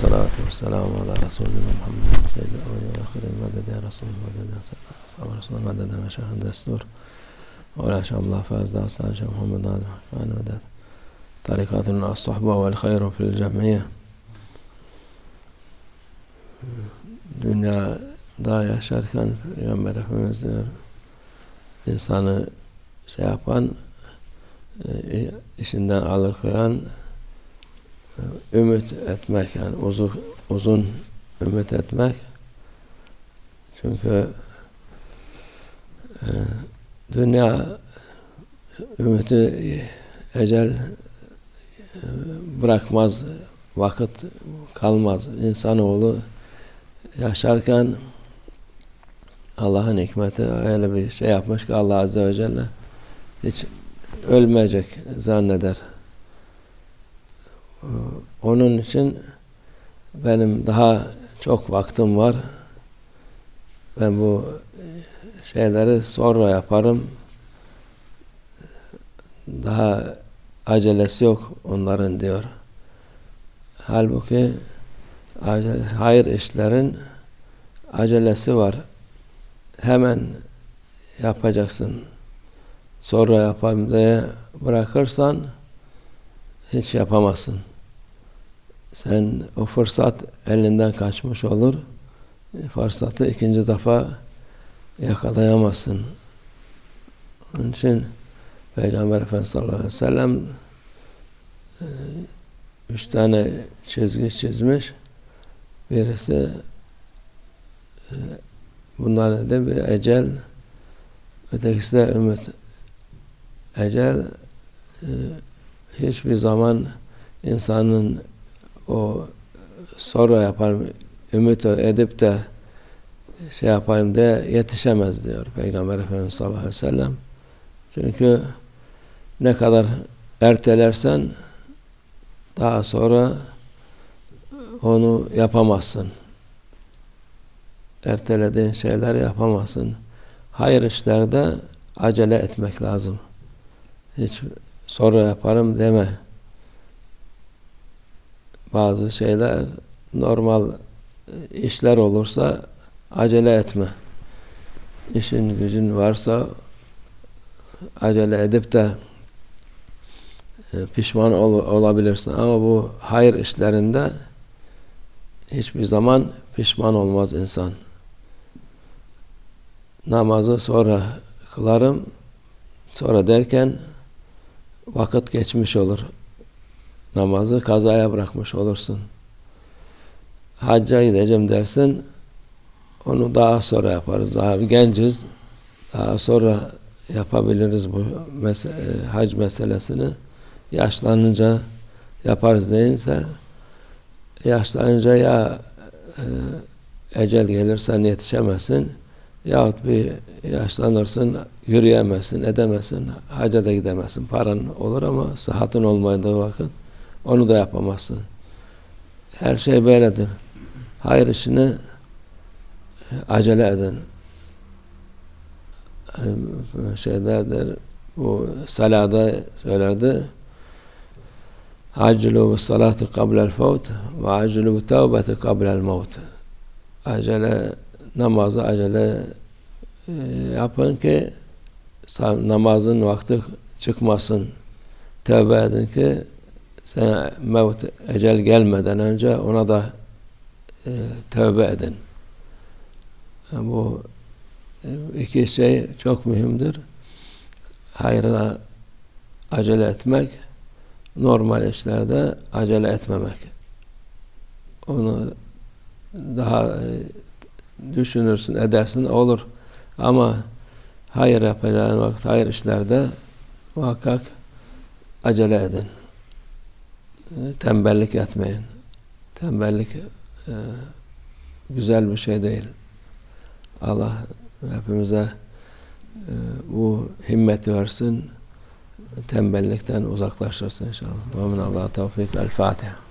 والصلاة والسلام على رسولنا محمد سيد الأولين والآخرين مدد يا رسول مدد يا سيد أصحاب رسول مدد مشايخ الدستور ولا شاء الله فاز داستان شيخ محمد كان مدد. طريقتنا الصحبة والخير في الجمعية. dünyada yaşarken Peygamber Efendimiz diyor insanı şey e, işinden alıkoyan ümit etmek yani uzun, uzun ümit etmek çünkü e, dünya ümiti ecel bırakmaz vakit kalmaz insanoğlu yaşarken Allah'ın hikmeti öyle bir şey yapmış ki Allah Azze ve Celle hiç ölmeyecek zanneder. Onun için benim daha çok vaktim var. Ben bu şeyleri sonra yaparım. Daha acelesi yok onların diyor. Halbuki hayır işlerin acelesi var. Hemen yapacaksın. Sonra yapayım diye bırakırsan hiç yapamazsın. Sen o fırsat elinden kaçmış olur. Fırsatı ikinci defa yakalayamazsın. Onun için Peygamber Efendimiz sallallahu aleyhi ve sellem üç tane çizgi çizmiş. Birisi bunlar dedi bir ecel ötekisi de ümit. Ecel hiçbir zaman insanın o sonra yapar ümit edip de şey yapayım de yetişemez diyor Peygamber Efendimiz sallallahu aleyhi ve sellem. Çünkü ne kadar ertelersen daha sonra onu yapamazsın. Ertelediğin şeyler yapamazsın. Hayır işlerde acele etmek lazım. Hiç sonra yaparım deme. Bazı şeyler normal işler olursa acele etme. İşin gücün varsa acele edip de pişman ol, olabilirsin. Ama bu hayır işlerinde hiçbir zaman pişman olmaz insan. Namazı sonra kılarım, sonra derken vakit geçmiş olur. Namazı kazaya bırakmış olursun. Hacca gideceğim dersin, onu daha sonra yaparız. Daha genciz, daha sonra yapabiliriz bu mes hac meselesini. Yaşlanınca yaparız değilse yaşlanınca ya e, ecel gelirsen yetişemezsin yahut bir yaşlanırsın yürüyemezsin, edemezsin, hacca da gidemezsin. Paran olur ama sıhhatin olmadığı vakit onu da yapamazsın. Her şey böyledir. Hayır işini acele edin. Şeydedir, bu salada söylerdi. Acelu bis salati kablel fevt ve acelu bi tevbeti kablel mevt. Acele namazı acele e, yapın ki namazın vakti çıkmasın. Tevbe edin ki sen mevt ecel gelmeden önce ona da e, tövbe edin. Bu e, iki şey çok mühimdir. Hayra acele etmek normal işlerde acele etmemek. Onu daha e, düşünürsün, edersin, olur. Ama hayır yapacağın vakit, hayır işlerde muhakkak acele edin. Tembellik etmeyin. Tembellik e, güzel bir şey değil. Allah hepimize e, bu himmeti versin tembellikten uzaklaştırsın inşallah. Ve min Allah tevfik. El Fatiha.